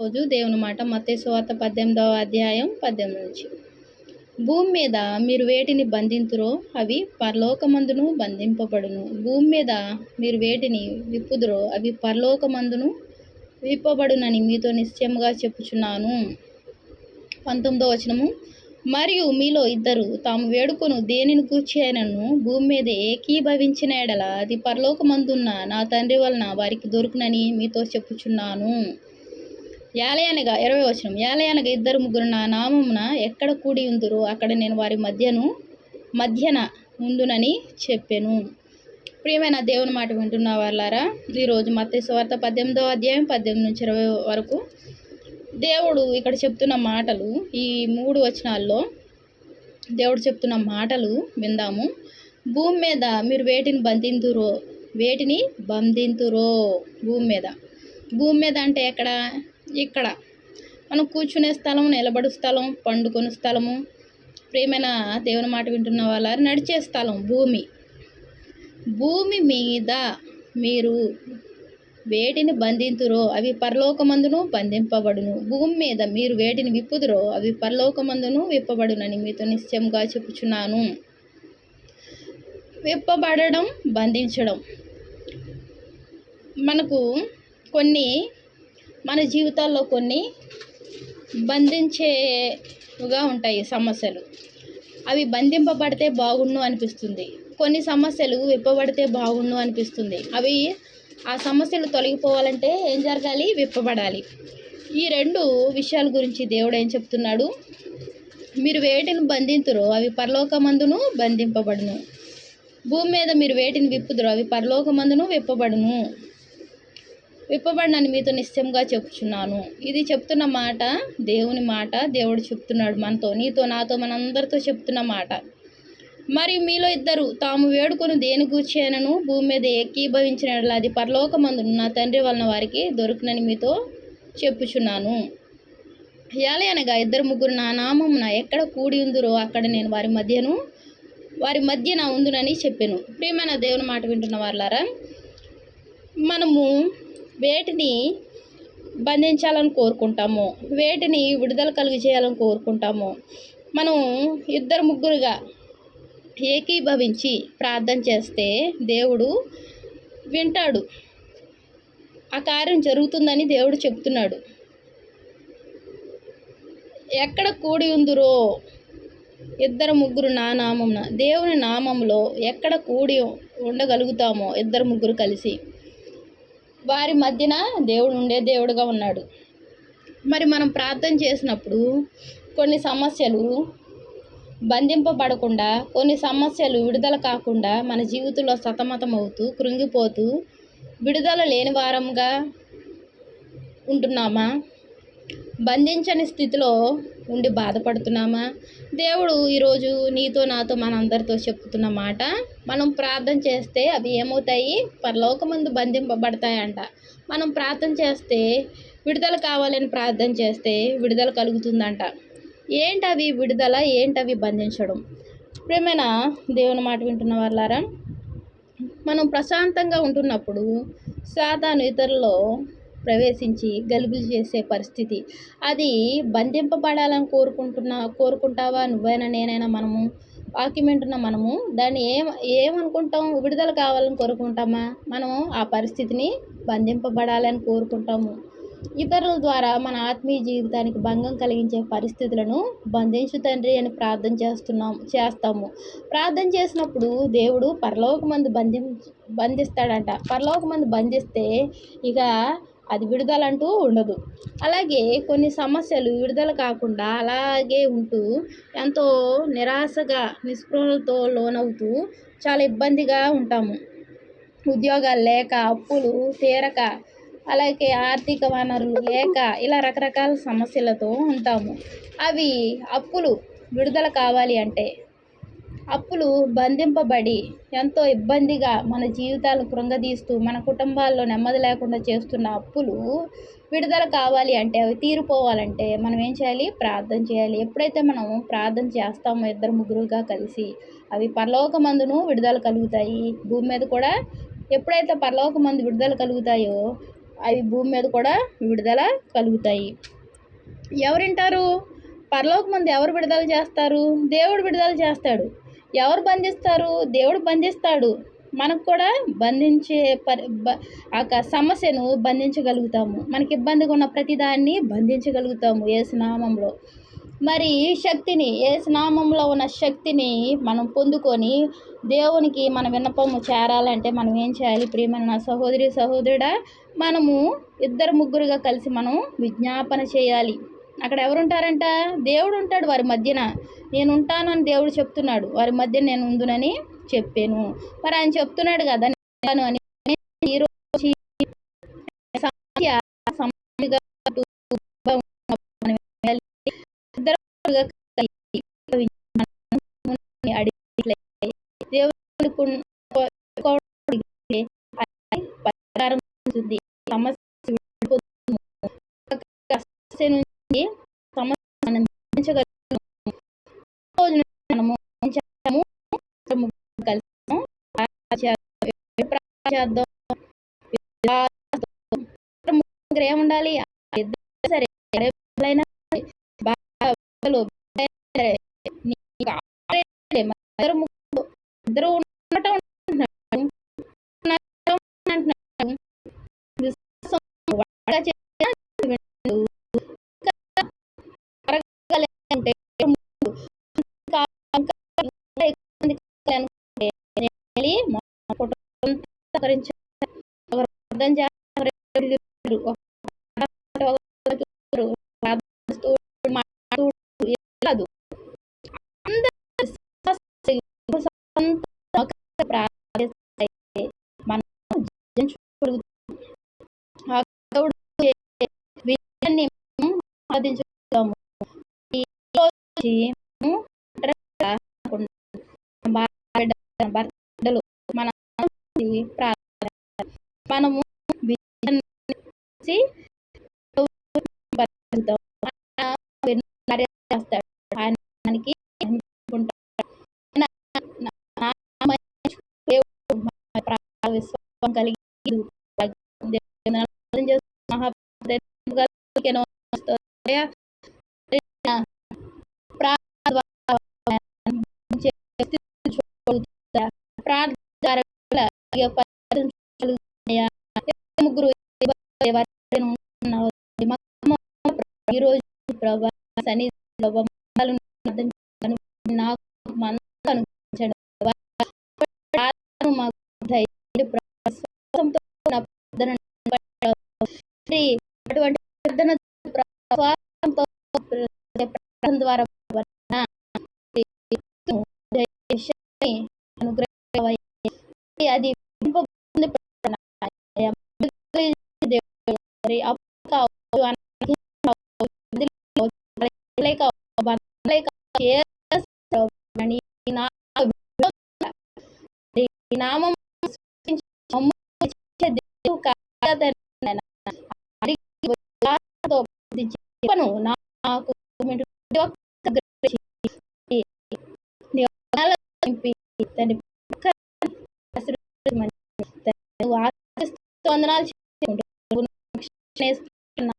రోజు దేవుని మాట మత్తయి సువార్త పద్దెనిమిదవ అధ్యాయం పద్దెనిమిది నుంచి. భూమి మీద మీరు వేటిని బంధింతురో అవి పరలోకమందును బంధింపబడును. భూమి మీద మీరు వేటిని విప్పుదురో అవి పరలోకమందును విప్పబడునని మీతో నిశ్చయముగా చెప్పుచున్నాను. పంతొమ్మిదో వచనము. మరియు మీలో ఇద్దరు తాము వేడుకొను దేనిని గూర్చి అయినను భూమి మీద ఏకీభవించిన ఎడల అది పరలోకమందున్న నా తండ్రి వలన వారికి దొరుకునని మీతో చెప్పుచున్నాను. యాలయనగా ఇరవై వచనం. యాలయనగా ఇద్దరు ముగ్గురు నా నామమున ఎక్కడ కూడి ఉందరు అక్కడ నేను వారి మధ్యను మధ్యన ఉందునని చెప్పాను. ప్రియమైన దేవుని మాట వింటున్న వాళ్ళారా ఈరోజు మత్తయి సువార్త పద్దెనిమిదో అధ్యాయం పద్దెనిమిది నుంచి ఇరవై వరకు దేవుడు ఇక్కడ చెప్తున్న మాటలు ఈ మూడు వచనాల్లో దేవుడు చెప్తున్న మాటలు విందాము. భూమి మీద మీరు వేటిని బంధింతురో వేటిని బంధింతురో? భూమి మీద. భూమి మీద అంటే ఎక్కడ? ఇక్కడ మనం కూర్చునే స్థలం నిలబడు స్థలం పండుకొని స్థలము ప్రేమైన దేవుని మాట వింటున్న వాళ్ళ నడిచే స్థలం భూమి. భూమి మీద మీరు వేటిని బంధింతురో అవి పరలోకమందును బంధింపబడును. భూమి మీద మీరు వేటిని విప్పుదురో అవి పరలోకమందును విప్పబడునని మీతో నిశ్చయంగా చెప్పుచున్నాను. విప్పబడడం బంధించడం. మనకు కొన్ని మన జీవితాల్లో కొన్ని బంధించేగా ఉంటాయి సమస్యలు. అవి బంధింపబడితే బాగుండు అనిపిస్తుంది. కొన్ని సమస్యలు విప్పబడితే బాగుండు అనిపిస్తుంది. అవి ఆ సమస్యలు తొలగిపోవాలంటే ఏం జరగాలి? విప్పబడాలి. ఈ రెండు విషయాల గురించి దేవుడు ఏం చెప్తున్నాడు? మీరు వేటిని బంధింతురో అవి పరలోకమందును బంధింపబడును. భూమి మీద మీరు వేటిని విప్పుదురు అవి పరలోకమందును విప్పబడును. విప్పబడినని మీతో నిశ్చయంగా చెప్తున్నాను ఇది చెప్తున్న మాట దేవుని మాట దేవుడు చెప్తున్నాడు మనతో నీతో నాతో మనందరితో చెప్తున్న మాట. మరియు మీలో ఇద్దరు తాము వేడుకొని దేని గూర్చేనను భూమి మీద ఏకీభవించిన అది పరలోకమందును నా తండ్రి వలన వారికి దొరుకునని మీతో చెప్పుచున్నాను. యాలే అనగా ఇద్దరు ముగ్గురు నా నామమున ఎక్కడ కూడి ఉందిరో అక్కడ నేను వారి మధ్యను వారి మధ్యన ఉందునని చెప్పాను. ప్రియమైన దేవుని మాట వింటున్న వాళ్ళారా మనము వేటిని బంధించాలని కోరుకుంటాము వేటిని విడుదల కలిగి చేయాలని కోరుకుంటాము. మనం ఇద్దరు ముగ్గురుగా ఏకీభవించి ప్రార్థన చేస్తే దేవుడు వింటాడు. ఆ కార్యం జరుగుతుందని దేవుడు చెప్తున్నాడు ఎక్కడ కూడి ఉందిరో ఇద్దరు ముగ్గురు నా నామమున దేవుని నామంలో ఎక్కడ కూడి ఉండగలుగుతామో ఇద్దరు ముగ్గురు కలిసి వారి మధ్యన దేవుడు ఉండే దేవుడుగా ఉన్నాడు. మరి మనం ప్రార్థన చేసినప్పుడు కొన్ని సమస్యలు బంధింపబడకుండా కొన్ని సమస్యలు విడుదల కాకుండా మన జీవితంలో సతమతం అవుతూ కృంగిపోతూ విడుదల లేని వారంగా ఉంటున్నామా? బంధించని స్థితిలో ఉండి బాధపడుతున్నామా? దేవుడు ఈరోజు నీతో నాతో మనందరితో చెప్తున్న మాట మనం ప్రార్థన చేస్తే అవి ఏమవుతాయి? పరలోకమందు బంధింపబడతాయంట. మనం ప్రార్థన చేస్తే విడుదల కావాలని ప్రార్థన చేస్తే విడుదల కలుగుతుందంట. ఏంటవి విడుదల? ఏంటవి బంధించడం? ప్రేమైన దేవుని మాట వింటున్న వాళ్ళారా మనం ప్రశాంతంగా ఉంటున్నప్పుడు సాతాను ఇతరులో ప్రవేశించి గలుబులు చేసే పరిస్థితి. అది బంధింపబడాలని కోరుకుంటున్నా కోరుకుంటావా నువ్వైనా నేనైనా మనము వాక్యం మనము? దాన్ని ఏం ఏమనుకుంటాం? విడుదల కావాలని కోరుకుంటామా? మనము ఆ పరిస్థితిని బంధింపబడాలని కోరుకుంటాము. ఇతరుల ద్వారా మన ఆత్మీయ జీవితానికి భంగం కలిగించే పరిస్థితులను బంధించు తండ్రి అని ప్రార్థన చేస్తున్నాం చేస్తాము. ప్రార్థన చేసినప్పుడు దేవుడు పరలోకమందు బంధి బంధిస్తాడంట. పరలోకమందు బంధిస్తే ఇక అది విడుదల అంటూ ఉండదు. అలాగే కొన్ని సమస్యలు విడుదల కాకుండా అలాగే ఉంటూ ఎంతో నిరాశగా నిస్పృహలతో లోనవుతూ చాలా ఇబ్బందిగా ఉంటాము. ఉద్యోగాలు లేక అప్పులు తీరక అలాగే ఆర్థిక వనరులు లేక ఇలా రకరకాల సమస్యలతో ఉంటాము. అవి అప్పులు విడుదల కావాలి అంటే అప్పులు బంధింపబడి ఎంతో ఇబ్బందిగా మన జీవితాలు కృంగదీస్తూ మన కుటుంబాల్లో నెమ్మది లేకుండా చేస్తున్న అప్పులు విడుదల కావాలి అంటే అవి తీరిపోవాలంటే మనం ఏం చేయాలి? ప్రార్థన చేయాలి. ఎప్పుడైతే మనం ప్రార్థన చేస్తామో ఇద్దరు ముగ్గురుగా కలిసి అవి పరలోకమందును విడుదల కలుగుతాయి. భూమి మీద కూడా ఎప్పుడైతే పరలోకమందు విడుదల కలుగుతాయో అవి భూమి మీద కూడా విడుదల కలుగుతాయి. ఎవరింటారు? పరలోకమందు ఎవరు విడుదల చేస్తారు? దేవుడు విడుదల చేస్తాడు. ఎవరు బంధిస్తారు? దేవుడు బంధిస్తాడు. మనకు కూడా బంధించే పరి ఆ సమస్యను బంధించగలుగుతాము. మనకి ఇబ్బందిగా ఉన్న ప్రతిదాన్ని బంధించగలుగుతాము ఏసునామంలో మరి ఈ శక్తిని ఏసునామంలో ఉన్న శక్తిని మనం పొందుకొని దేవునికి మన విన్నపము చేరాలంటే మనం ఏం చేయాలి? ప్రియమైన నా సహోదరి సహోదరుడా మనము ఇద్దరు ముగ్గురుగా కలిసి మనం విజ్ఞాపన చేయాలి. అక్కడ ఎవరు ఉంటారంట దేవుడు ఉంటాడు వారి మధ్యన. నేను ఉంటాను అని దేవుడు చెప్తున్నాడు. వారి మధ్య నేను ఉందునని చెప్పాను. మరి ఆయన చెప్తున్నాడు కదా నేను అని. ఈరోజు ఈ సమస్య సమస్యగా మనం వెళ్ళి ఇద్దరుగా కలిసి విజ్ఞాపనని అడిగినట్లయితే దేవుడు కొన్- కోరుకుంటే అది పరిష్కారం ఉంటుంది సమస్య విడిపోతుంది. ఒక సమస్య నుంచి సమస్య మనం జయించగలుగుతాము. రోజు నుంచి మనము ఏం చేద్దాము? ఇద్దరు ముగ్గురు కలిసి ప్రార్థన చేద్దాం. ప్రార్థన చేద్దాం. ముగ్గురు ఏముండాలి? సరే. ఇద్దరు ఇద్దరు ఉండటం ఒకరు ప్రార్థన చేస్తారు, ఒకరు ఎదురు. ప్రార్థిస్తూ మాట్లాడుతూ ఏం కాదు. అందరూ విశ్వాసంతో ఒకరితో ప్రార్థిస్తే మనం జయించగలుగుతాం. ఆ దేవుడు చేసే విజయాన్ని మనం సాధించగలుగుతాము. ఈ రోజు మనము ఒంటరిగా కాకుండా మన భార్య, బిడ్డ, భర్త, బిడ్డలు మన అందరికీ ప్రార్థన మనము చేస్తాడు. ఆయన మనకి విశ్వాసం కలిగి ప్రార్థన ముగ్గురు ఈరోజు ఈ రోజు ప్రభా సన్నిధిలో నాకు అనుగ్రహించండి. మాకు నా అటువంటి ప్రార్థన ప్రార్థన ద్వారా అది విశ్వాసంతో ప్రార్థించి కృపను నాకు వందనాలు చెప్పుకుంటూ